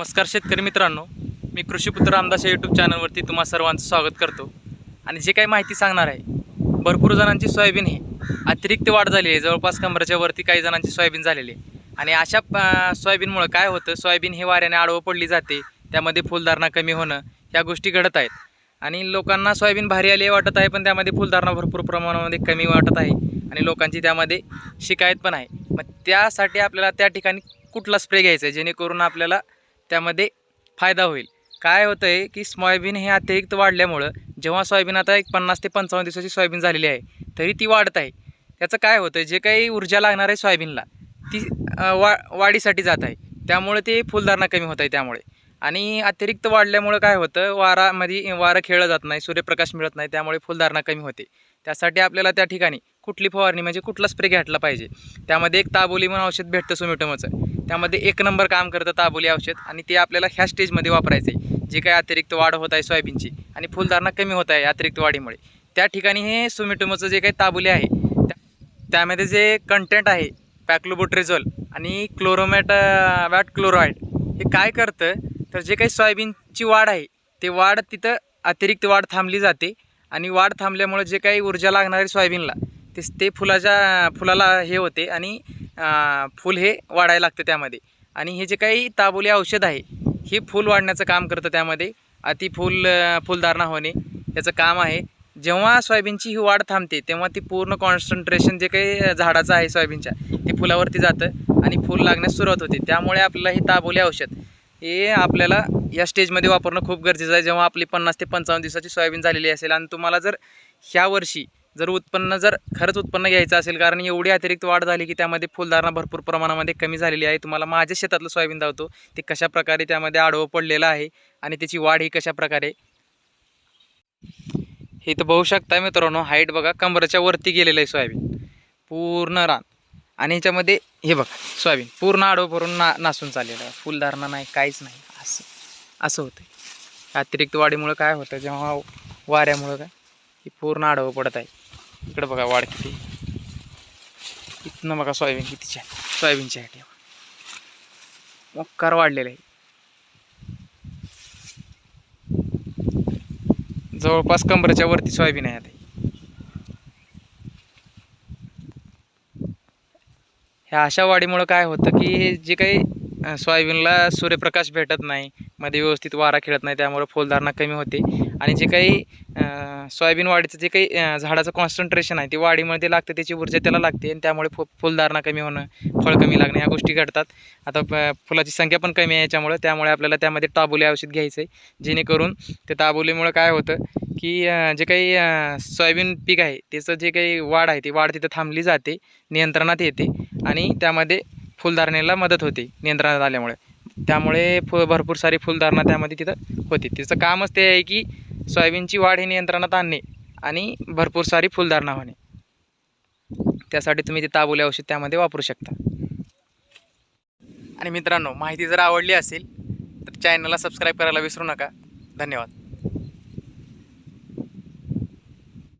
नमस्कार शेतकरी मित्रांनो. मी कृषीपुत्र रामदास या यूट्यूब चॅनलवरती तुम्हा सर्वांचं स्वागत करतो. आणि जे काही माहिती सांगणार आहे भरपूर जणांची सोयाबीन ही अतिरिक्त वाढ झाली आहे. जवळपास कमराच्या वरती काही जणांची सोयाबीन झालेली आहे. आणि अशा सोयाबीनमुळं काय होतं? सोयाबीन हे वाऱ्याने आडवं पडली जाते. त्यामध्ये फुलधारणा कमी होणं ह्या गोष्टी घडत आहेत. आणि लोकांना सोयाबीन भारी आली वाटत आहे पण त्यामध्ये फुलधारणा भरपूर प्रमाणामध्ये कमी वाटत आहे. आणि लोकांची त्यामध्ये शिकायत पण आहे. मग त्यासाठी आपल्याला त्या ठिकाणी कुठला स्प्रे घ्यायचा आहे? जेणेकरून आपल्याला त्यामध्ये फायदा होईल. काय होतं आहे की सोयाबीन हे अतिरिक्त वाढल्यामुळं जेव्हा सोयाबीन आता एक पन्नास ते पंचावन्न दिवसाची सोयाबीन झालेली आहे तरी ती वाढत आहे. त्याचं काय होतं जे काही ऊर्जा लागणार आहे सोयाबीनला ती वा वाढीसाठी जात आहे. त्यामुळे ते फुलधारणा कमी होत आहे त्यामुळे. आणि अतिरिक्त वाढल्यामुळं काय होतं वारामध्ये वारं खेळलं जात नाही सूर्यप्रकाश मिळत नाही त्यामुळे फुलधारणा कमी होते. त्यासाठी आपल्याला त्या ठिकाणी कुठली फवारणी म्हणजे कुठला स्प्रे घ्यायला पाहिजे? त्यामध्ये एक ताबोली म्हणून औषध भेटतं सुमिटोमचं. त्यामध्ये एक नंबर काम करतं ताबोली औषध आणि ते आपल्याला ह्या स्टेजमध्ये वापरायचं आहे जे काही अतिरिक्त वाढ होत आहे सोयाबीनची आणि फुलधारणा कमी होत आहे अतिरिक्त वाढीमुळे. त्या ठिकाणी हे सुमिटोमोचं जे काही ताबोली आहे त्या- त्यामध्ये जे कंटेंट आहे पॅक्लोबोट्रेझोल आणि क्लोरोमॅट वॅट क्लोराईड हे काय करतं? तर जे काही सोयाबीनची वाढ आहे ते वाढ तिथं अतिरिक्त वाढ थांबली जाते आणि वाढ थांबल्यामुळे जे काही ऊर्जा लागणारे सोयाबीनला ते ते फुलाच्या फुलाला हे होते आणि फूल हे वाढायला लागतं त्यामध्ये. आणि हे जे काही ताबोली औषध आहे हे फूल वाढण्याचं काम करतं त्यामध्ये. अति फूल फुलधारणा होणे याचं काम आहे. जेव्हा सोयाबीनची ही वाढ थांबते तेव्हा ती पूर्ण कॉन्सन्ट्रेशन जे काही झाडाचं आहे सोयाबीनच्या ते फुलावरती जातं आणि फूल लागण्यास सुरुवात होते. त्यामुळे आपल्याला हे ताबोली औषध हे आपल्याला या स्टेजमध्ये वापरणं खूप गरजेचं आहे. जेव्हा आपली पन्नास ते पंचावन्न दिवसाची सोयाबीन झालेली असेल आणि तुम्हाला जर ह्या वर्षी जर उत्पन्न जर खरंच उत्पन्न घ्यायचं असेल कारण एवढी अतिरिक्त वाढ झाली की त्यामध्ये फुलधारणा भरपूर प्रमाणामध्ये कमी झालेली आहे. तुम्हाला माझ्या शेतातलं सोयाबीन धावतो ते कशाप्रकारे त्यामध्ये आडवं पडलेलं आहे आणि त्याची वाढ ही कशा प्रकारे हे तर बघू शकता मित्रांनो हाईट बघा कमराच्या वरती गेलेलं आहे सोयाबीन. पूर्ण रान. आणि ह्याच्यामध्ये हे बघा सोयाबीन. पूर्ण आडवं भरून ना नासून चाललेलं आहे. फुलधारणा नाही काहीच नाही. असं असं होतं अतिरिक्त वाढीमुळं काय होतं? जेव्हा वाऱ्यामुळं काय? ही पूर्ण आडवं पडत आहे. इकडं बघा वाढ किती. इथनं बघा सोयाबीन कितीची आहे. सोयाबीनच्या आहे मोक्कार वाढलेलं. आहे जवळपास कमरेच्या वरती सोयाबीन आहे आता. ह्या अशा वाढीमुळं काय होतं की जे काही सोयाबीनला सूर्यप्रकाश भेटत नाही मध्ये व्यवस्थित वारा खेळत नाही त्यामुळे फुलधारणा कमी होते. आणि जे काही सोयाबीन वाढीचं जे काही झाडाचं कॉन्सन्ट्रेशन आहे ते वाढीमध्ये लागतं त्याची ऊर्जा त्याला लागते आणि त्यामुळे फु फुलधारणा कमी होणं फळ कमी लागणं या गोष्टी घडतात. आता प- फुलाची संख्या पण कमी आहे याच्यामुळं त्यामुळे आपल्याला त्यामध्ये टाबोली औषध घ्यायचं आहे जेणेकरून ते ताबोलीमुळं काय होतं की जे काही सोयाबीन पीक आहे त्याचं जे काही वाढ आहे ती वाढ तिथं थांबली जाते नियंत्रणात येते आणि त्यामध्ये फुलधारणेला मदत होते नियंत्रणात आल्यामुळे. त्यामुळे फु भरपूर सारी फुलधारणा त्यामध्ये तिथं होते. तिचं कामच ते आहे की सोयाबीनची वाढ ही नियंत्रणात आणणे आणि भरपूर सारी फुलधारणा होणे. त्यासाठी तुम्ही ते ताबोले औषध त्यामध्ये वापरू शकता. आणि मित्रांनो माहिती जर आवडली असेल तर चॅनलला सबस्क्राईब करायला विसरू नका. धन्यवाद.